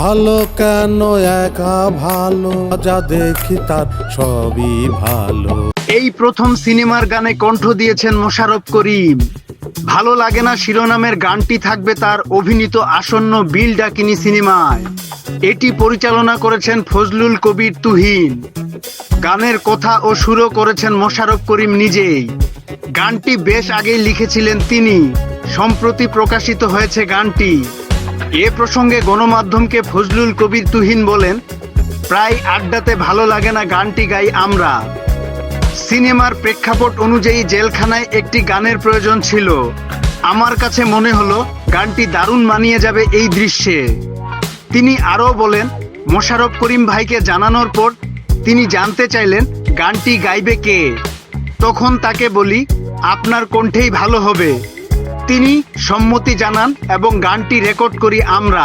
ভালো কেন একা ভালো? যা দেখি তার সবই ভালো। এই প্রথম সিনেমার গানে কণ্ঠ দিয়েছেন মোশারফ করিম। ভালো লাগে না শিরোনামের গানটি থাকবে তার অভিনীত আসন্ন বিল ডাকিনী সিনেমায়। এটি পরিচালনা করেছেন ফজলুল কবির তুহিন। গানের কথা ও সুরও করেছেন মোশাররফ করিম নিজেই। গানটি বেশ আগেই লিখেছিলেন তিনি। সম্প্রতি প্রকাশিত হয়েছে গানটি। এ প্রসঙ্গে গণমাধ্যমকে ফজলুল কবির তুহিন বলেন, প্রায় আড্ডাতে ভালো লাগে না গানটি গাই আমরা। সিনেমার প্রেক্ষাপট অনুযায়ী জেলখানায় একটি গানের প্রয়োজন ছিল। আমার কাছে মনে হলো, গানটি দারুণ মানিয়ে যাবে এই দৃশ্যে। তিনি আরও বলেন মোশারফ করিম ভাইকে জানানোর পর তিনি জানতে চাইলেন, গানটি গাইবে কে? তখন তাকে বলি, আপনার কণ্ঠেই ভালো হবে। তিনি সম্মতি জানান এবং গানটি রেকর্ড করি আমরা।